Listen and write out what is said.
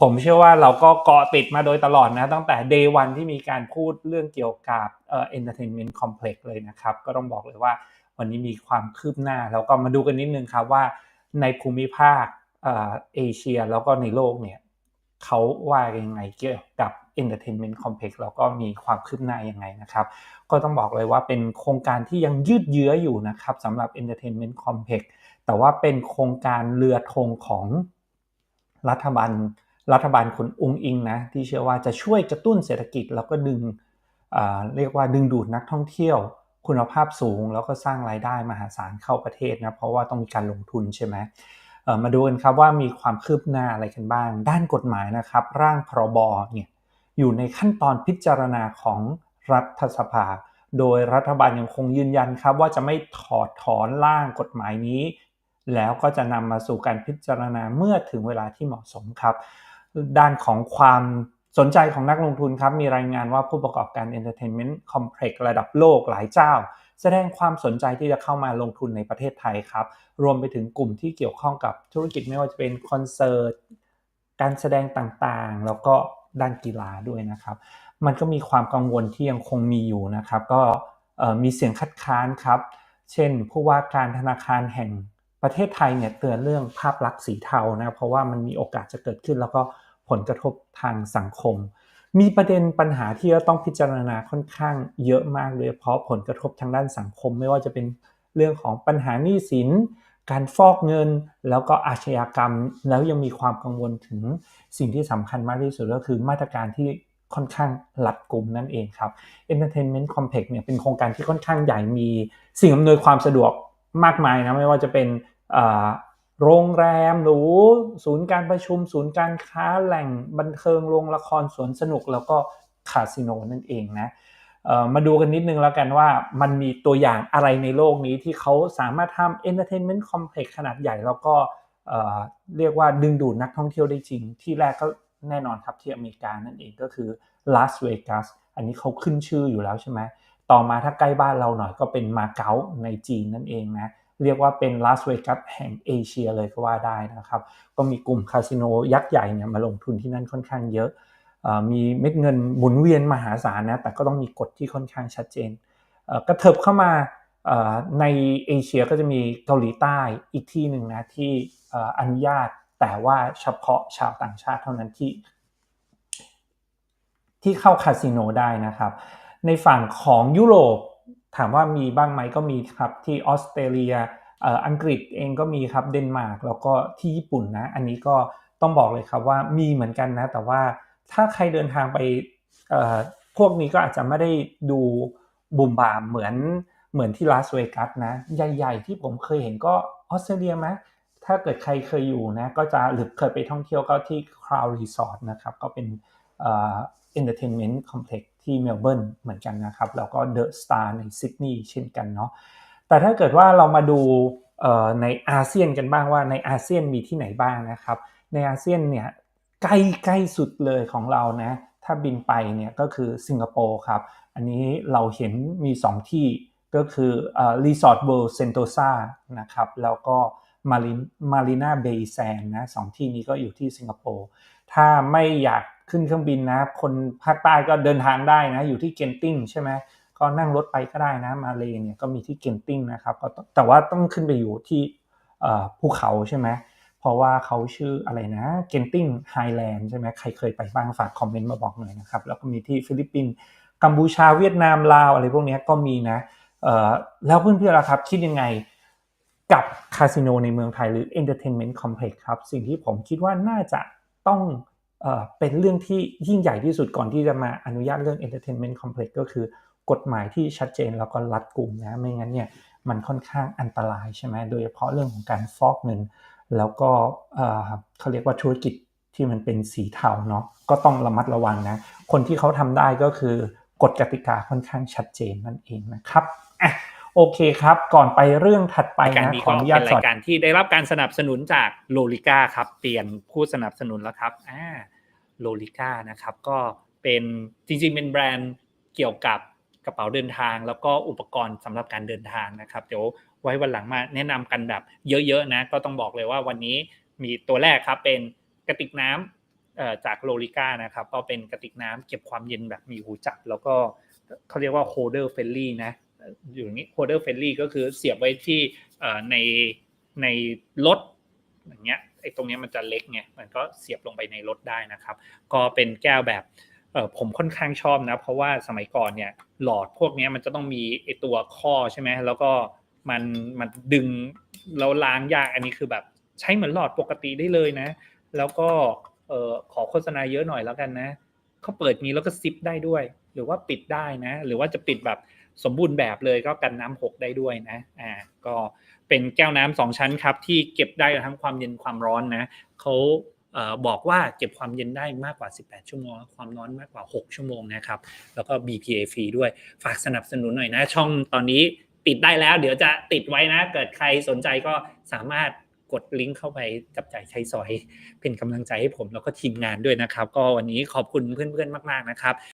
ผมเชื่อว่าเราก็เกาะติดมาโดยตลอดนะ ตั้งแต่ day one ที่มีการพูดเรื่องเกี่ยวกับเอ่อ entertainment complex เลยนะครับ ก็ต้องบอกเลยว่าวันนี้มีความคืบหน้า แล้วก็มาดูกันนิดนึงครับว่าในภูมิภาคเอ่อเอเชียแล้วก็ในโลกเนี่ยเขาว่ายังไงเกี่ยวกับ entertainment complex แล้วก็มีความคืบหน้ายังไงนะครับ ก็ต้องบอกเลยว่าเป็นโครงการที่ยังยืดเยื้ออยู่นะครับสำหรับ entertainment complex แต่ว่าเป็นโครงการเรือธงของรัฐบาล รัฐบาลคุณองอิงนะที่เชื่อว่าจะช่วยกระตุ้นเศรษฐกิจ แล้วก็ดึงเรียกว่าดึงดูดนักท่องเที่ยว คุณภาพสูง แล้วก็สร้างรายได้มหาศาลเข้าประเทศนะเพราะว่าต้องมีการลงทุนใช่ไหมมาดูกันครับว่ามีความคืบหน้าอะไรกันบ้าง ด้านกฎหมายนะครับ ร่างพรบเนี่ยอยู่ในขั้นตอนพิจารณาของรัฐสภา โดยรัฐบาลยังคงยืนยันครับ ว่าจะไม่ถอดถอนร่างกฎหมายนี้ แล้วก็จะนำมาสู่การพิจารณาเมื่อถึงเวลาที่เหมาะสมครับ ด้านของความสนใจของนักลงทุนครับ มีรายงานว่าผู้ประกอบการ Entertainment Complex ระดับโลกหลายเจ้า แสดงความสนใจที่จะเข้ามาลงทุนในประเทศไทยครับ รวมไปถึงกลุ่มที่เกี่ยวข้องกับธุรกิจไม่ว่าจะเป็นคอนเสิร์ตการแสดงต่างๆ แล้วก็ด้านกีฬาด้วยนะครับ มันก็มีความกังวลที่ยังคงมีอยู่นะครับ ก็มีเสียงคัดค้านครับ เช่น ผู้ว่าการธนาคารแห่งประเทศไทยเนี่ยเตือนเรื่องภาพลักษณ์สีเทานะเพราะว่ามันมีโอกาสจะเกิดขึ้นแล้วก็ ผลกระทบทางสังคม มีประเด็นปัญหาที่จะต้องพิจารณาค่อนข้างเยอะมากเลยเพราะผลกระทบทางด้านสังคม ไม่ว่าจะเป็นเรื่องของปัญหาหนี้สิน การฟอกเงิน แล้วก็อาชญากรรม แล้วยังมีความกังวลถึงสิ่งที่สำคัญมากที่สุดก็คือมาตรการที่ค่อนข้างหลัดกลุ่มนั่นเองครับ Entertainment Complex เนี่ยเป็นโครงการที่ค่อนข้างใหญ่มีสิ่งอำนวยความสะดวกมากมายนะไม่ว่าจะเป็น โรงแรมหรูศูนย์การประชุม ศูนย์การค้าแหล่งบันเทิงโรงละครสวนสนุกแล้วก็คาสิโนนั่นเองนะมาดูกันนิดนึงแล้วกันว่ามันมีตัวอย่างอะไรในโลกนี้ที่เขาสามารถทำ entertainment complex ขนาดใหญ่แล้วก็เรียกว่าดึงดูดนักท่องเที่ยวได้จริง ที่แรกก็แน่นอนครับที่อเมริกานั่นเองก็คือลาสเวกัสอันนี้เขาขึ้นชื่ออยู่แล้วใช่ไหมต่อมาถ้าใกล้บ้านเราหน่อยก็เป็นมาเก๊าในจีนนั่นเองนะ เรียกว่าเป็นลาสเวกัสแห่งเอเชียเลยก็ว่าได้นะครับ ก็มีกลุ่มคาสิโนยักษ์ใหญ่เนี่ยมาลงทุนที่นั่นค่อนข้างเยอะ มีเม็ดเงินหมุนเวียนมหาศาลนะ แต่ก็ต้องมีกฎที่ค่อนข้างชัดเจน กระเถิบเข้ามาในเอเชียก็จะมีเกาหลีใต้อีกที่หนึ่งนะที่อนุญาตแต่ว่าเฉพาะชาวต่างชาติเท่านั้นที่ ที่เข้าคาสิโนได้นะครับ ในฝั่งของยุโรป ถามว่ามีบ้างไหมก็มีครับที่ออสเตรเลียอังกฤษเองก็มีครับเดนมาร์กแล้วก็ที่ญี่ปุ่นนะ อันนี้ก็ต้องบอกเลยครับว่ามีเหมือนกันนะ แต่ว่าถ้าใครเดินทางไปพวกนี้ก็อาจจะไม่ได้ดูบุมบามเหมือนเหมือนที่ลาสเวกัสนะ ใหญ่ ๆ ที่ผมเคยเห็นก็ออสเตรเลียไหมถ้าเกิดใครเคยอยู่นะ ก็จะหรือเคยไปท่องเที่ยวก็ที่คราวรีสอร์ทนะครับ ก็เป็นเอ่อ entertainment complex ที่เมล ที่เบิร์นเหมือนกันนะครับ แล้วก็เดอะสตาร์ในซิดนีย์เช่นกันเนาะแต่ถ้าเกิดว่าเรามาดูในอาเซียนกันบ้างว่าในอาเซียนมีที่ไหนบ้างนะครับ ในอาเซียนเนี่ยใกล้ใกล้สุดเลยของเรานะถ้าบินไปเนี่ยก็คือสิงคโปร์ครับ อันนี้เราเห็นมี 2 ที่ก็คือรีสอร์ทเวิลด์เซนโตซานะครับแล้วก็มารินมารีนาเบย์แซนนะสองที่นี้ก็อยู่ที่สิงคโปร์ถ้าไม่อยาก ขึ้นเครื่องบินนะ คนภาคใต้ก็เดินทางได้นะ อยู่ที่เกนติงใช่ไหมก็นั่งรถไปก็ได้นะ มาเลเนี่ยก็มีที่เกนติงนะครับก็แต่ว่าต้องขึ้นไปอยู่ที่ภูเขาใช่ไหมเพราะว่าเขาชื่ออะไรนะเกนติงไฮแลนด์ใช่ไหมใครเคยไปบ้างฝากคอมเมนต์มาบอกหน่อยนะครับ แล้วก็มีที่ฟิลิปปินส์กัมพูชาเวียดนามลาวอะไรพวกนี้ก็มีนะแล้วเพื่อนๆล่ะครับ คิดยังไงกับคาสิโนในเมืองไทยหรือ Entertainment Complex ครับ สิ่งที่ผมคิดว่าน่าจะต้อง เป็นเรื่องที่ยิ่งใหญ่ที่สุดก่อนที่จะมาอนุญาตเรื่อง entertainment complex ก็คือกฎหมายที่ชัดเจนแล้วก็รัดกุมนะไม่งั้นเนี่ยมันค่อนข้างอันตรายใช่ไหมโดยเฉพาะเรื่องของการฟอกเงิน แล้วก็เขาเรียกว่าธุรกิจที่มันเป็นสีเทาเนาะก็ต้องระมัดระวังนะ คนที่เขาทำได้ก็คือกฎกติกาค่อนข้างชัดเจนนั่นเองนะครับอะโอเคครับ ก่อนไปเรื่องถัดไปนะขออนุญาตสอนรายการที่ได้รับการสนับสนุนจากโลลิก้าครับ เปลี่ยนผู้สนับสนุนแล้วครับอ่า โลลิก้านะครับก็เป็นจริงๆเป็นแบรนด์เกี่ยวกับกระเป๋าเดินทาง แล้วก็อุปกรณ์สำหรับการเดินทางนะครับเดี๋ยวไว้วันหลังมาแนะนำกันแบบเยอะๆนะก็ต้องบอกเลยว่าวันนี้มีตัวแรกครับเป็นกระติกน้ำเอ่อจากโลลิก้านะครับก็เป็นกระติกน้ำเก็บความเย็นแบบมีหูจับ แล้วก็เขาเรียกว่าโฮเดอร์เฟลลี่นะอยู่อย่างนี้โฮเดอร์เฟลลี่ก็คือเสียบไว้ที่ในในรถ อย่างเงี้ยไอ้ตรงเนี้ยมันจะเล็กไงมันก็เสียบลงไปในรถได้นะครับ ก็เป็นแก้วแบบเออผมค่อนข้างชอบนะ เพราะว่าสมัยก่อนเนี่ยหลอดพวกเนี้ยมันจะต้องมีไอตัวข้อใช่ไหมแล้วก็มันมันดึงแล้วล้างยากอันนี้คือแบบใช้เหมือนหลอดปกติได้เลยนะ แล้วก็เออขอโฆษณาเยอะหน่อยแล้วกันนะเขาเปิดนี้แล้วก็ซิปได้ด้วย หรือว่าปิดได้นะ หรือว่าจะปิดแบบสมบูรณ์แบบเลยก็กันน้ำหกได้ด้วยนะอ่าก็ เป็นแก้วน้ำสองชั้นครับ ที่เก็บได้ทั้งความเย็นความร้อนนะเขาบอกว่าเก็บความเย็นได้มากกว่า 18 ชั่วโมง ความร้อนมากกว่า 6 ชั่วโมงนะครับ แล้วก็ BPA ฟรีด้วย ฝากสนับสนุนหน่อยนะ ช่องตอนนี้ติดได้แล้ว เดี๋ยวจะติดไว้นะ เกิดใครสนใจก็สามารถกดลิงก์เข้าไปจับจ่ายใช้สอย เป็นกำลังใจให้ผมแล้วก็ทีมงานด้วยนะครับ ก็วันนี้ขอบคุณเพื่อนๆมาก ๆนะครับ